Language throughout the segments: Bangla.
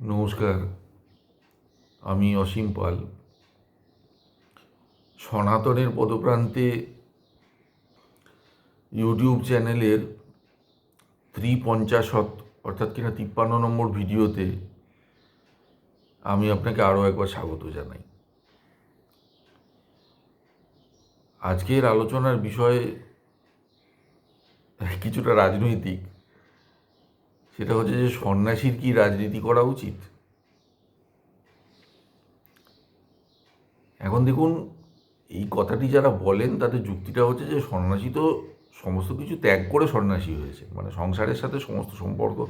নমস্কার, আমি অসীম পাল। সনাতনের পদপ্রান্তে ইউটিউব চ্যানেলের ত্রিপঞ্চাশত অর্থাৎ কিনা তিপ্পান্ন নম্বর ভিডিওতে আমি আপনাকে আরও একবার স্বাগত জানাই। আজকের আলোচনার বিষয় কিছুটা রাজনৈতিক সেটা হচ্ছে যে সন্ন্যাসীর কি রাজনীতি করা উচিত? এখন দেখুন, এই কথাটি যারা বলেন, তাদের যুক্তিটা হচ্ছে যে সন্ন্যাসী তো সমস্ত কিছু ত্যাগ করে সন্ন্যাসী হয়েছে। মানে সংসারের সাথে সমস্ত সম্পর্ক।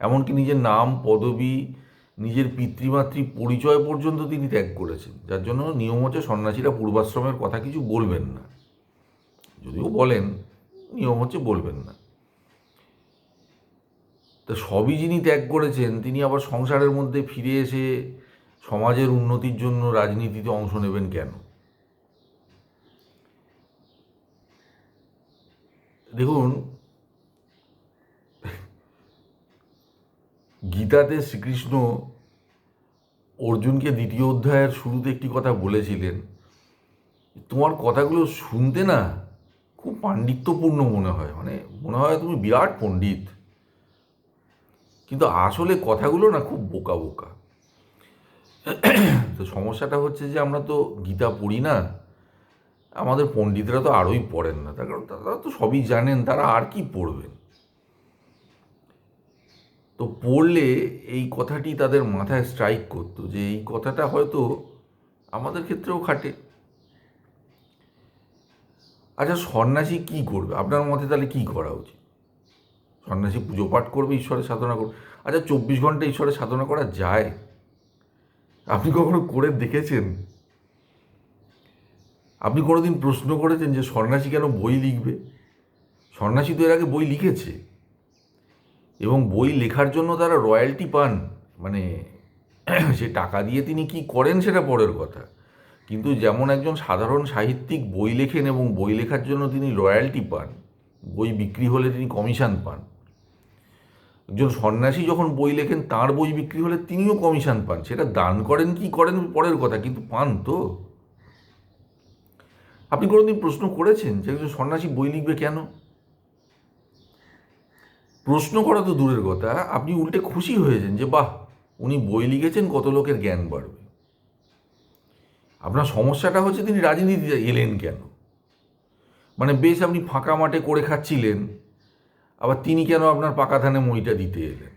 এমনকি নিজের নাম, পদবি, নিজের পিতৃমাতৃ পরিচয় পর্যন্ত তিনি ত্যাগ করেছেন। যার জন্য নিয়ম হচ্ছে সন্ন্যাসীরা পূর্বাশ্রমের কথা কিছু বলবেন না। যদিও বলেন, নিয়ম হচ্ছে বলবেন না। তো সবই যিনি ত্যাগ করেছেন, তিনি আবার সংসারের মধ্যে ফিরে এসে সমাজের উন্নতির জন্য রাজনীতিতে অংশ নেবেন কেন? দেখুন, গীতাতে শ্রীকৃষ্ণ অর্জুনকে দ্বিতীয় অধ্যায়ের শুরুতে একটি কথা বলেছিলেন। তোমার কথাগুলো শুনতে না খুব পাণ্ডিত্যপূর্ণ মনে হয়। মানে মনে হয় তুমি বিরাট পণ্ডিত। কিন্তু আসলে কথাগুলো না খুব বোকা বোকা। তো সমস্যাটা হচ্ছে যে আমরা তো গীতা পড়ি না, আমাদের পণ্ডিতরা তো আরোই পড়েন না। তার কারণ তারা তো সবই জানেন, তারা আর কি পড়বেন? তো পড়লে এই কথাটি তাদের মাথায় স্ট্রাইক করতো যে এই কথাটা হয়তো আমাদের ক্ষেত্রেও খাটে। আচ্ছা সন্ন্যাসী কি করবে? আপনার মতে তাহলে কি করা উচিত? সন্ন্যাসী পুজো পাঠ করবে, ঈশ্বরের সাধনা করবে। আচ্ছা চব্বিশ ঘণ্টা ঈশ্বরের সাধনা করা যায়? আপনি কখনো করে দেখেছেন? আপনি কোনোদিন প্রশ্ন করেছেন যে সন্ন্যাসী কেন বই লিখবে? সন্ন্যাসী তো এর আগে বই লিখেছে। এবং বই লেখার জন্য তারা রয়্যালটি পান। মানে সে টাকা দিয়ে তিনি কি করেন সেটা পরের কথা। কিন্তু যেমন একজন সাধারণ সাহিত্যিক বই লেখেন এবং বই লেখার জন্য তিনি রয়্যালটি পান, বই বিক্রি হলে তিনি কমিশন পান। একজন সন্ন্যাসী যখন বই লেখেন, তার বই বিক্রি হলে তিনিও কমিশন পান। সেটা দান করেন, কি করেন, পরের কথা, কিন্তু পান তো। আপনি কোনোদিন প্রশ্ন করেছেন যে একজন সন্ন্যাসী বই লিখবে কেন? প্রশ্ন করা তো দূরের কথা। আপনি উল্টে খুশি হয়েছেন যে, বাহ, উনি বই লিখেছেন, কত লোকের জ্ঞান বাড়বে? আপনার সমস্যাটা হচ্ছে তিনি রাজনীতিতে এলেন কেন? মানে বেশ আপনি ফাঁকা মাঠে করে খাচ্ছিলেন। আবার তিনি কেন আপনার পাকা ধানে মইটা দিতে এলেন?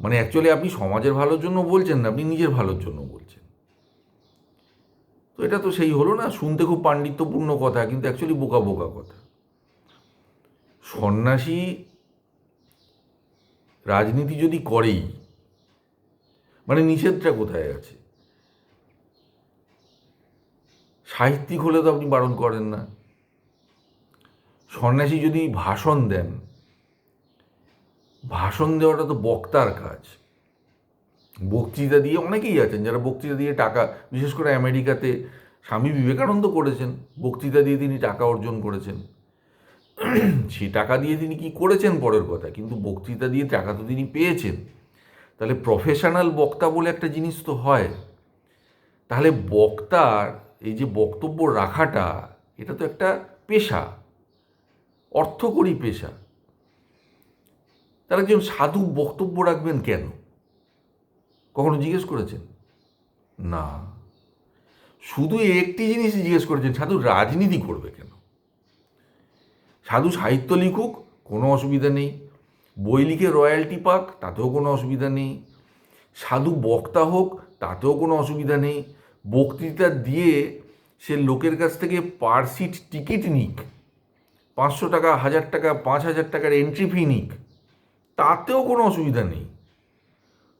মানে অ্যাকচুয়ালি আপনি সমাজের ভালোর জন্য বলছেন না, আপনি নিজের ভালোর জন্য বলছেন। তো এটা তো সেই হলো না, শুনতে খুব পাণ্ডিত্যপূর্ণ কথা, কিন্তু অ্যাকচুয়ালি বোকা বোকা কথা। সন্ন্যাসী রাজনীতি যদি করেই মানে নিষেধটা কোথায় আছে? সাহিত্যিক হলে তো আপনি বারণ করেন না। সন্ন্যাসী যদি ভাষণ দেন, ভাষণ দেওয়াটা তো বক্তার কাজ। বক্তৃতা দিয়ে অনেকেই আছেন যারা বক্তৃতা দিয়ে টাকা, বিশেষ করে আমেরিকাতে স্বামী বিবেকানন্দ করেছেন, বক্তৃতা দিয়ে তিনি টাকা অর্জন করেছেন। সেই টাকা দিয়ে তিনি কি করেছেন পরের কথা, কিন্তু বক্তৃতা দিয়ে টাকা তো তিনি পেয়েছেন। তাহলে প্রফেশনাল বক্তা বলে একটা জিনিস তো হয়। তাহলে বক্তার এই যে বক্তব্য রাখাটা, এটা তো একটা পেশা। অর্থকরী পেশা। তারা একজন সাধু বক্তব্য রাখবেন কেন? কখনো জিজ্ঞেস করেছেন? না। শুধু একটি জিনিস জিজ্ঞেস করেছেন, সাধু রাজনীতি করবে কেন? সাধু সাহিত্য লিখুক, কোনো অসুবিধা নেই। বই লিখে রয়্যালটি পাক, তাতেও কোনো অসুবিধা নেই। সাধু বক্তা হোক, তাতেও কোনো অসুবিধা নেই। বক্তৃতা দিয়ে সে লোকের কাছ থেকে পার সিট টিকিট নিক। পাঁচশো টাকা, হাজার টাকা, পাঁচ হাজার টাকার এন্ট্রি ফি নিক। তাতেও কোনো অসুবিধা নেই।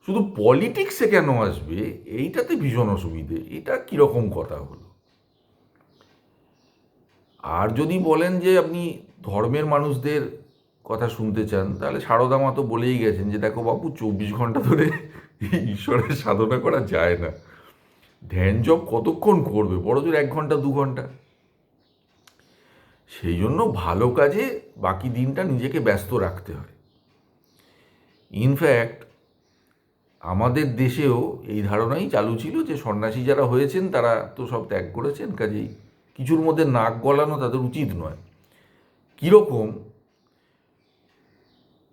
শুধু পলিটিক্সে কেন আসবে? এইটাতে ভীষণ অসুবিধে। এটা কীরকম কথা হলো? আর যদি বলেন যে আপনি ধর্মের মানুষদের কথা শুনতে চান, তাহলে সারদা মা তো বলেই গেছেন যে, দেখো বাবু, চব্বিশ ঘণ্টা ধরে ঈশ্বরের সাধনা করা যায় না। ধ্যান জব কতক্ষণ করবে? বড় জোর এক ঘণ্টা, দু ঘণ্টা। সেই জন্য ভালো কাজে বাকি দিনটা নিজেকে ব্যস্ত রাখতে হয়। ইনফ্যাক্ট আমাদের দেশেও এই ধারণাই চালু ছিল যে সন্ন্যাসী যারা হয়েছেন, তারা তো সব ত্যাগ করেছেন, কাজেই কিছুর মধ্যে নাক গলানো তাদের উচিত নয়। কীরকম?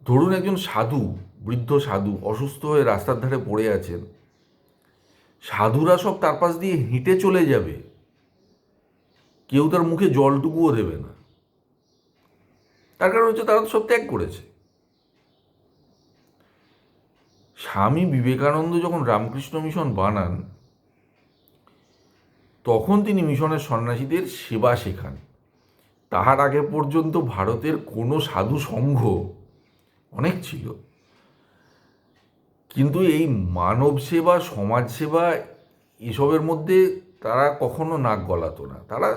ধরুন একজন সাধু, বৃদ্ধ সাধু, অসুস্থ হয়ে রাস্তার ধারে পড়ে আছেন, সাধুরা সব তার পাশ দিয়ে হেঁটে চলে যাবে। কেউ তার মুখে জলটুকুও দেবে না। তার কারণ হচ্ছে তারা সব ত্যাগ করেছে। স্বামী বিবেকানন্দ যখন রামকৃষ্ণ মিশন বানান, তখন তিনি মিশনের সন্ন্যাসীদের সেবা শেখান। তাহার আগে পর্যন্ত ভারতের কোনো সাধু সংঘ অনেক ছিল। কিন্তু এই মানব সেবা, সমাজ সেবা, এসবের মধ্যে তারা কখনো নাক গলাতো না। তারা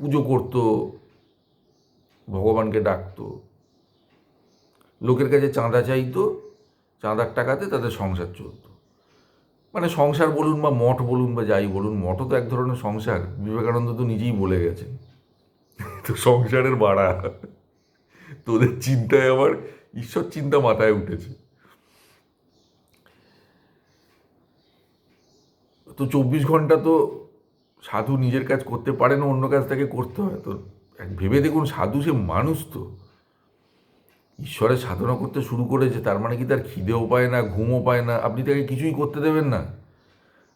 পুজো করত, ভগবানকে ডাকতো। লোকের কাছে চাঁদা চাইতো, চাঁদার টাকাতে তাদের সংসার চলতো। মানে সংসার বলুন বা মঠ বলুন বা যাই বলুন, মঠও তো এক ধরনের সংসার। বিবেকানন্দ তো নিজেই বলে গেছেন। তো সংসারের বাড়া। তোদের চিন্তায় আবার ঈশ্বর চিন্তা মাথায় উঠেছে। তো চব্বিশ ঘণ্টা তো সাধু নিজের কাজ করতে পারে না, অন্য কাজ তাকে করতে হয়। তো এক ভেবে দেখুন, সাধু সে মানুষ তো। ঈশ্বরের সাধনা করতে শুরু করেছে, তার মানে কি তার খিদেও পায় না, ঘুমও পায় না? আপনি তাকে কিছুই করতে দেবেন না।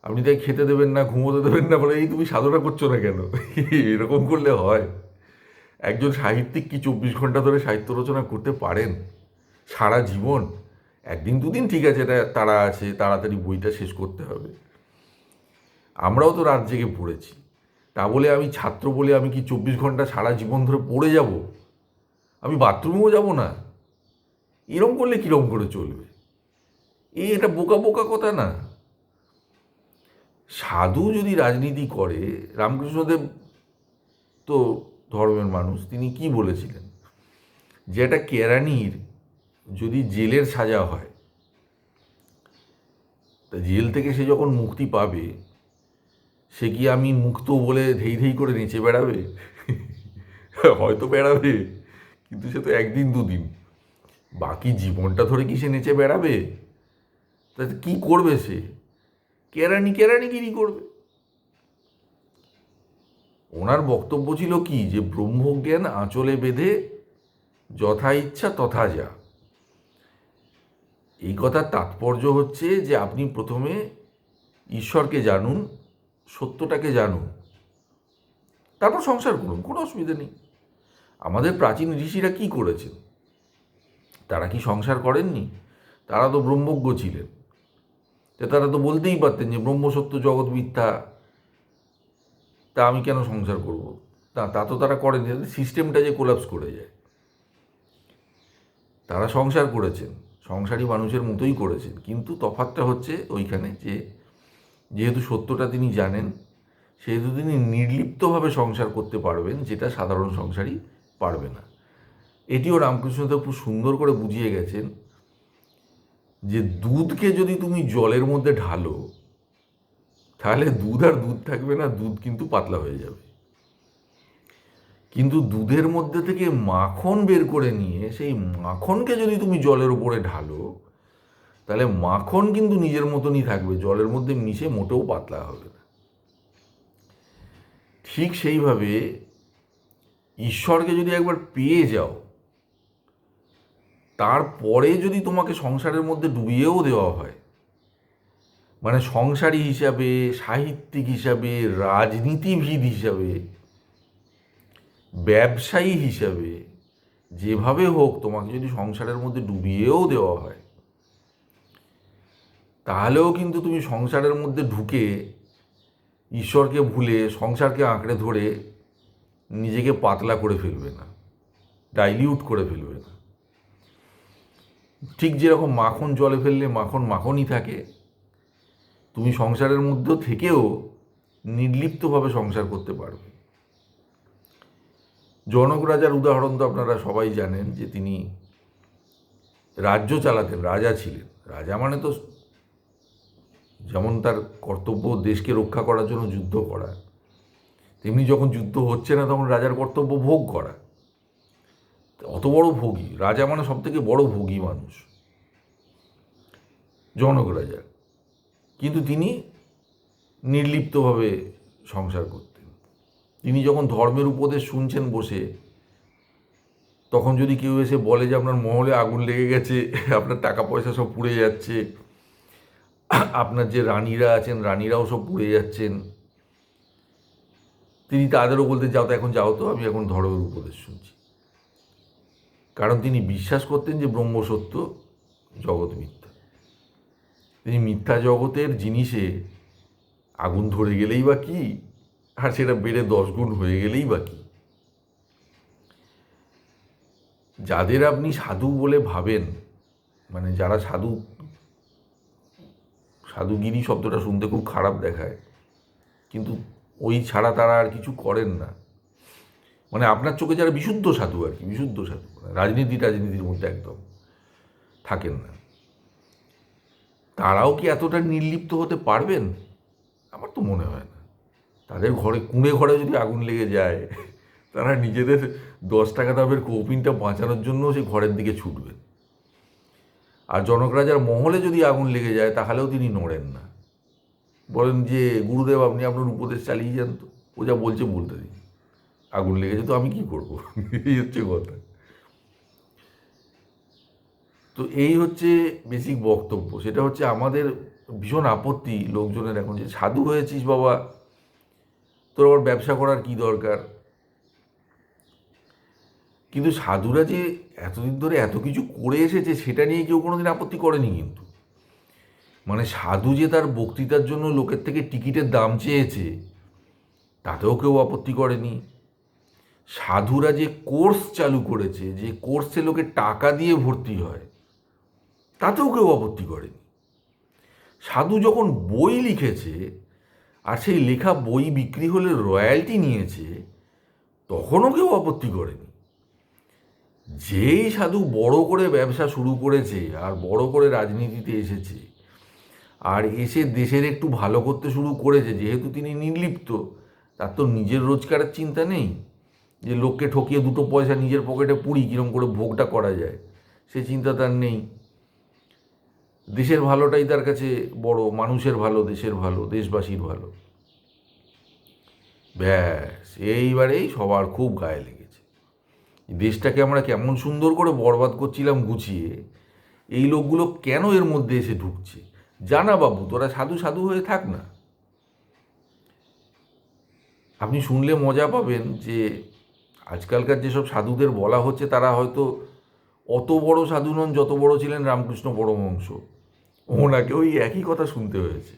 আপনি তাকে খেতে দেবেন না, ঘুমোতে দেবেন না, বলে, এই তুমি সাধনা করছ না কেন? এরকম করলে হয়। একজন সাহিত্যিক কি চব্বিশ ঘণ্টা ধরে সাহিত্য রচনা করতে পারেন? সারা জীবন? একদিন দুদিন ঠিক আছে, এটা তারা আছে, তাড়াতাড়ি বইটা শেষ করতে হবে। আমরাও তো রাত জেগে পড়েছি। তা বলে আমি ছাত্র বলে আমি কি চব্বিশ ঘণ্টা সারা জীবন ধরে পড়ে যাব? আমি বাথরুমেও যাব না। এরম করলে কীরকম করে চলবে? এই এটা বোকা বোকা কথা না। সাধু যদি রাজনীতি করে, রামকৃষ্ণদেব তো ধর্মের মানুষ, তিনি কি বলেছিলেন? যে একটা কেরানির যদি জেলের সাজা হয়, তা জেল থেকে সে যখন মুক্তি পাবে সে কি আমি মুক্ত বলে ধেই ধেই করে নেচে বেড়াবে? হয়তো বেড়াবে, কিন্তু সে তো একদিন দুদিন। বাকি জীবনটা ধরে কি সে নেচে বেড়াবে? তাতে কি করবে সে? কেরানি কেরানিগিরি করবে। ওনার বক্তব্য ছিল কি? যে ব্রহ্মজ্ঞান আঁচলে বেঁধে যথা ইচ্ছা তথা যা। এই কথার তাৎপর্য হচ্ছে যে আপনি প্রথমে ঈশ্বরকে জানুন সত্যটাকে জানুন তারপর সংসার করুন, কোনো অসুবিধা নেই। আমাদের প্রাচীন ঋষিরা কি করেছেন? তারা কি সংসার করেননি? তারা তো ব্রহ্মজ্ঞ ছিলেন। তারা তো বলতেই পারতেন যে ব্রহ্মসত্য জগৎ মিথ্যা। তা আমি কেন সংসার করব? তা তা তো তারা করেনি সিস্টেমটা যে কোলাপস করে যায়। তারা সংসার করেছেন। সংসারী মানুষের মতোই করেছেন। কিন্তু তফাতটা হচ্ছে ওইখানে যে যেহেতু সত্যটা তিনি জানেন, সেহেতু তিনি নির্লিপ্তভাবে সংসার করতে পারবেন, যেটা সাধারণ সংসারই পারবে না। এটিও রামকৃষ্ণদেব খুব সুন্দর করে বুঝিয়ে গেছেন যে দুধকে যদি তুমি জলের মধ্যে ঢালো, তাহলে দুধ আর দুধ থাকবে না, দুধ কিন্তু পাতলা হয়ে যাবে। কিন্তু দুধের মধ্যে থেকে মাখন বের করে নিয়ে, সেই মাখনকে যদি তুমি জলের উপরে ঢালো তাহলে মাখন কিন্তু নিজের মতনই থাকবে, জলের মধ্যে মিশে মোটেও পাতলা হবে না। ঠিক সেইভাবে ঈশ্বরকে যদি একবার পেয়ে যাও, তারপরে যদি তোমাকে সংসারের মধ্যে ডুবিয়েও দেওয়া হয় মানে সংসারী হিসাবে, সাহিত্যিক হিসাবে, রাজনীতিবিদ হিসাবে, ব্যবসায়ী হিসাবে, যেভাবে হোক তোমাকে যদি সংসারের মধ্যে ডুবিয়েও দেওয়া হয় তাহলেও কিন্তু তুমি সংসারের মধ্যে ঢুকে ঈশ্বরকে ভুলে, সংসারকে আঁকড়ে ধরে নিজেকে পাতলা করে ফেলবে না ডাইলিউট করে ফেলবে না। ঠিক যেরকম মাখন জলে ফেললে মাখন মাখনই থাকে, তুমি সংসারের মধ্যেও থেকেও নির্লিপ্তভাবে সংসার করতে পারবে। জনক রাজার উদাহরণ তো আপনারা সবাই জানেন যে তিনি রাজ্য চালাতেন, রাজা ছিলেন। রাজা মানে তো যেমন তার কর্তব্য দেশকে রক্ষা করার জন্য যুদ্ধ করা। তেমনি যখন যুদ্ধ হচ্ছে না, তখন রাজার কর্তব্য ভোগ করা। অত বড় ভোগী, রাজা মানে সব থেকে বড় ভোগী মানুষ, জনক রাজা। কিন্তু তিনি নির্লিপ্তভাবে সংসার করতেন। তিনি যখন ধর্মের উপদেশ শুনছেন বসে, তখন যদি কেউ এসে বলে যে আপনার মহলে আগুন লেগে গেছে, আপনার টাকা পয়সা সব পুড়ে যাচ্ছে আপনার যে রানীরা আছেন, রানীরাও সব পড়ে যাচ্ছেন। তিনি তাদেরও বলতে যাও তো, এখন যাও তো, আমি এখন ধর্মের উপদেশ শুনছি। কারণ তিনি বিশ্বাস করতেন যে ব্রহ্ম সত্য, জগৎ মিথ্যা। তিনি মিথ্যা জগতের জিনিসে আগুন ধরে গেলেই বা কি, আর সেটা বেড়ে দশ গুণ হয়ে গেলেই বা কি। যাদের আপনি সাধু বলে ভাবেন মানে যারা সাধু সাধুগিরি শব্দটা শুনতে খুব খারাপ দেখায়। কিন্তু ওই ছাড়া তারা আর কিছু করেন না। মানে আপনার চোখে যারা বিশুদ্ধ সাধু আর কি, বিশুদ্ধ সাধু মানে রাজনীতি রাজনীতির মধ্যে একদম থাকেন না। তারাও কি এতটা নির্লিপ্ত হতে পারবেন? আমার তো মনে হয় না। তাদের ঘরে, কুঁড়ে ঘরে যদি আগুন লেগে যায়, তারা নিজেদের দশ টাকা দামের কৌপিনটা বাঁচানোর জন্য সেই ঘরের দিকে ছুটবেন। আর জনক রাজার মহলে যদি আগুন লেগে যায়, তাহলেও তিনি নড়েন না। বলেন যে, গুরুদেব, আপনি আপনার উপদেশ চালিয়ে যান তো। ও যা বলছে, বলতে দিন। আগুন লেগেছে তো আমি কি করব? এই হচ্ছে কথা। তো এই হচ্ছে বেসিক বক্তব্য। সেটা হচ্ছে আমাদের ভীষণ আপত্তি লোকজনের এখন যে, সাধু হয়েছিস বাবা, তোর আবার ব্যবসা করার কি দরকার? কিন্তু সাধুরা যে এতদিন ধরে এত কিছু করে এসেছে, সেটা নিয়ে কেউ কোনোদিন আপত্তি করেনি কিন্তু। মানে সাধু যে তার বক্তৃতার জন্য লোকের থেকে টিকিটের দাম চেয়েছে, তাতেও কেউ আপত্তি করেনি। সাধুরা যে কোর্স চালু করেছে, যে কোর্সে লোকে টাকা দিয়ে ভর্তি হয়, তাতেও কেউ আপত্তি করেনি। সাধু যখন বই লিখেছে আর সেই লেখা বই বিক্রি হলে রয়্যালটি নিয়েছে, তখনও কেউ আপত্তি করেনি। যেই সাধু বড় করে ব্যবসা শুরু করেছে আর বড় করে রাজনীতিতে এসেছে, আর এসে দেশের একটু ভালো করতে শুরু করেছে, যেহেতু তিনি নির্লিপ্ত, তার তো নিজের রোজগারের চিন্তা নেই। যে লোককে ঠকিয়ে দুটো পয়সা নিজের পকেটে পুড়ি কীরকম করে ভোগটা করা যায়, সে চিন্তা তার নেই। দেশের ভালোটাই তার কাছে বড়, মানুষের ভালো, দেশের ভালো, দেশবাসীর ভালো। ব্যাস, এইবারেই সবার খুব গায়ে দেশটাকে আমরা কেমন সুন্দর করে বরবাদ করছিলাম গুছিয়ে, এই লোকগুলো কেন এর মধ্যে এসে ঢুকছে? জানা বাবু, তোরা সাধু সাধু হয়ে থাক না। আপনি শুনলে মজা পাবেন যে আজকালকার যেসব সাধুদের বলা হচ্ছে, তারা হয়তো অত বড় সাধু নন যত বড় ছিলেন রামকৃষ্ণ পরমহংস। ওনাকে ওই একই কথা শুনতে হয়েছে।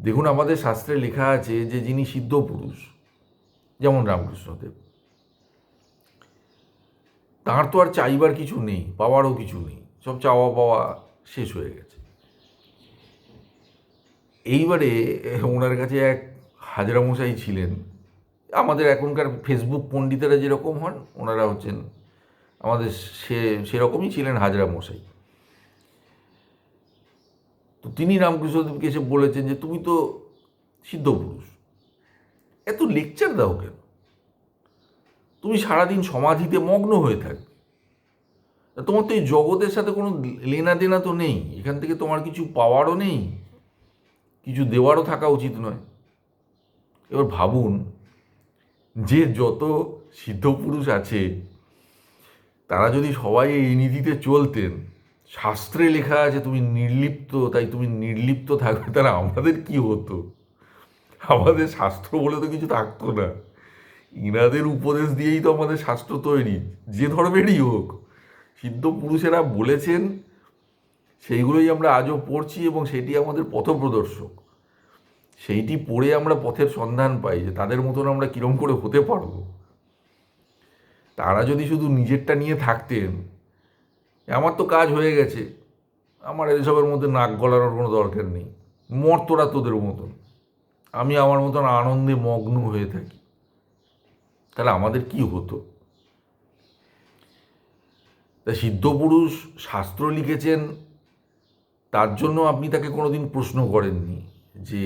দেখুন, আমাদের শাস্ত্রে লেখা আছে যে যিনি সিদ্ধ পুরুষ, যেমন রামকৃষ্ণদেব। তাঁর তো আর চাইবার কিছু নেই, পাওয়ারও কিছু নেই, সব চাওয়া পাওয়া শেষ হয়ে গেছে। এইবারে ওনার কাছে এক হাজরা মশাই ছিলেন, আমাদের এখনকার ফেসবুক পণ্ডিতেরা যেরকম হন, ওনারা হচ্ছেন আমাদের সে, সেরকমই ছিলেন হাজরা মশাই তো তিনি রামকৃষ্ণদেবকে এসে বলেছেন যে, তুমি তো সিদ্ধ পুরুষ এত লেকচার দাও কেন? তুমি সারাদিন সমাধিতে মগ্ন হয়ে থাকবে। তোমার তো এই জগতের সাথে কোনো লেনা দেনা তো নেই, এখান থেকে তোমার কিছু পাওয়ারও নেই, কিছু দেওয়ারও থাকা উচিত নয়। এবার ভাবুন, যে যত সিদ্ধ পুরুষ আছে, তারা যদি সবাই এই নীতিতে চলতেন, শাস্ত্রে লেখা আছে তুমি নির্লিপ্ত, তাই তুমি নির্লিপ্ত থাকবে, তাহলে আমাদের কি হতো? আমাদের শাস্ত্র বলে তো কিছু থাকতো না। ইনাদের উপদেশ দিয়েই তো আমাদের শাস্ত্র তৈরি, যে ধর্মেরই হোক। সিদ্ধ পুরুষেরা বলেছেন, সেইগুলোই আমরা আজও পড়ছি এবং সেটি আমাদের পথপ্রদর্শক। সেইটি পড়ে আমরা পথের সন্ধান পাই যে তাদের মতন আমরা কীরম করে হতে পারব। তারা যদি শুধু নিজেরটা নিয়ে থাকতেন, আমার তো কাজ হয়ে গেছে, আমার এসবের মধ্যে নাক গলানোর কোনো দরকার নেই, মর্তরা তোদের মতন। আমি আমার মতন আনন্দে মগ্ন হয়ে থাকি। তাহলে আমাদের কি হতো? তা সিদ্ধপুরুষ শাস্ত্র লিখেছেন, তার জন্য আপনি তাকে কোনোদিন প্রশ্ন করেননি যে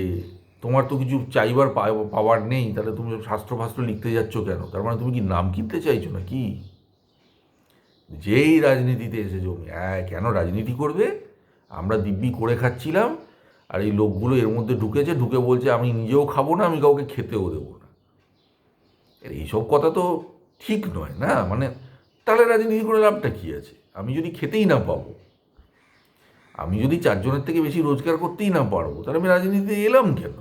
তোমার তো কিছু চাইবার পাওয়ার নেই, তাহলে তুমি শাস্ত্র ফাস্ত্র লিখতে যাচ্ছ কেন? তার মানে তুমি কি নাম কিনতে চাইছো না কি যেই রাজনীতিতে এসে জমি হ্যাঁ কেন রাজনীতি করবে? আমরা দিব্যি করে খাচ্ছিলাম, আর এই লোকগুলো এর মধ্যে ঢুকেছে, ঢুকে বলছে, আমি নিজেও খাব না, আমি কাউকে খেতেও দেবো এইসব কথা তো ঠিক নয়, না? মানে তাহলে রাজনীতি করে লাভটা কী আছে? আমি যদি খেতেই না পাবো, আমি যদি চারজনের থেকে বেশি রোজগার করতেই না পারব, তাহলে আমি রাজনীতিতে এলাম কেন?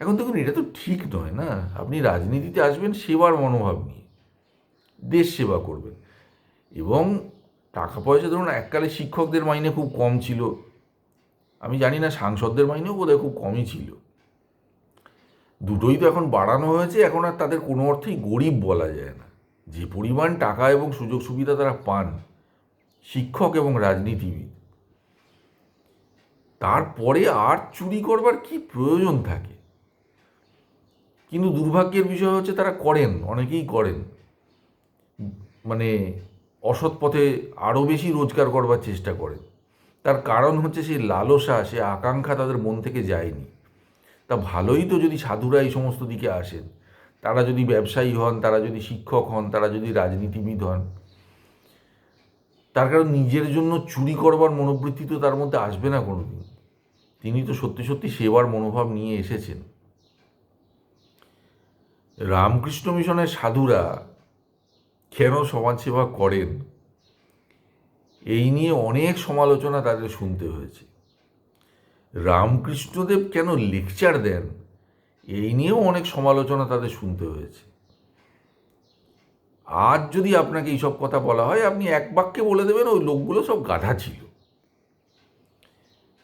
এখন দেখুন, এটা তো ঠিক নয়, না? আপনি রাজনীতিতে আসবেন সেবার মনোভাব নিয়ে, দেশ সেবা করবেন। এবং টাকা পয়সা ধরুন, এককালে শিক্ষকদের মাইনে খুব কম ছিল। আমি জানি না, সাংসদদের মাইনেও বোধহয় খুব কমই ছিল। দুটোই তো এখন বাড়ানো হয়েছে, এখন আর তাদের কোনো অর্থেই গরিব বলা যায় না। যে পরিমাণ টাকা এবং সুযোগ সুবিধা তারা পান, শিক্ষক এবং রাজনীতিবিদ, তারপরে আর চুরি করবার কি প্রয়োজন থাকে? কিন্তু দুর্ভাগ্যের বিষয় হচ্ছে তারা করেন, অনেকেই করেন। মানে অসৎ পথে আরও বেশি রোজগার করবার চেষ্টা করেন। তার কারণ হচ্ছে সেই লালসা, সে আকাঙ্ক্ষা তাদের মন থেকে যায়নি। তা ভালোই তো যদি সাধুরা এই সমস্ত দিকে আসেন। তারা যদি ব্যবসায়ী হন, তারা যদি শিক্ষক হন, তারা যদি রাজনীতিবিদ হন, তার কারণ নিজের জন্য চুরি করবার মনোবৃত্তি তো তার মধ্যে আসবে না কোনো দিন তিনি তো সত্যি সত্যি সেবার মনোভাব নিয়ে এসেছেন। রামকৃষ্ণ মিশনের সাধুরা কেন সমাজসেবা করেন? এই নিয়ে অনেক সমালোচনা তাদের শুনতে হয়েছে। রামকৃষ্ণদেব কেন লেকচার দেন? এই নিয়েও অনেক সমালোচনা তাদের শুনতে হয়েছে। আজ যদি আপনাকে এইসব কথা বলা হয়, আপনি এক বাক্যে বলে দেবেন ওই লোকগুলো সব গাধা ছিল।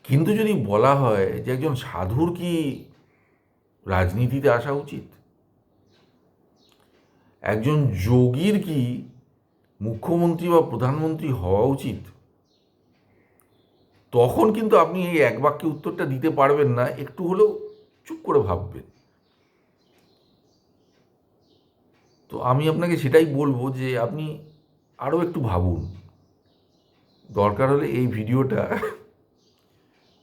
কিন্তু যদি বলা হয় যে একজন সাধুর কি রাজনীতিতে আসা উচিত? একজন যোগীর কি মুখ্যমন্ত্রী বা প্রধানমন্ত্রী হওয়া উচিত? তখন কিন্তু আপনি এই এক বাক্যে উত্তরটা দিতে পারবেন না, একটু হলেও চুপ করে ভাববেন। তো আমি আপনাকে সেটাই বলব যে আপনি আরও একটু ভাবুন। দরকার হলে এই ভিডিওটা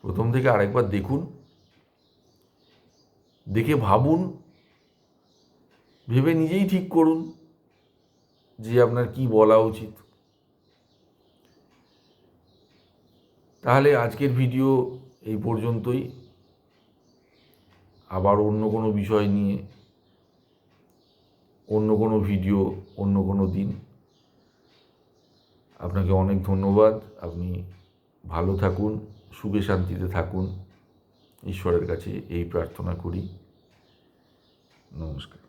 প্রথম থেকে আরেকবার দেখুন। দেখে ভাবুন। ভেবে নিজেই ঠিক করুন যে আপনার কি বলা উচিত। তাহলে আজকের ভিডিও এই পর্যন্তই। আবার অন্য কোনো বিষয় নিয়ে, অন্য কোনো ভিডিও অন্য কোনো দিন। আপনাকে অনেক ধন্যবাদ। আপনি ভালো থাকুন, সুখে শান্তিতে থাকুন। ঈশ্বরের কাছে এই প্রার্থনা করি। নমস্কার।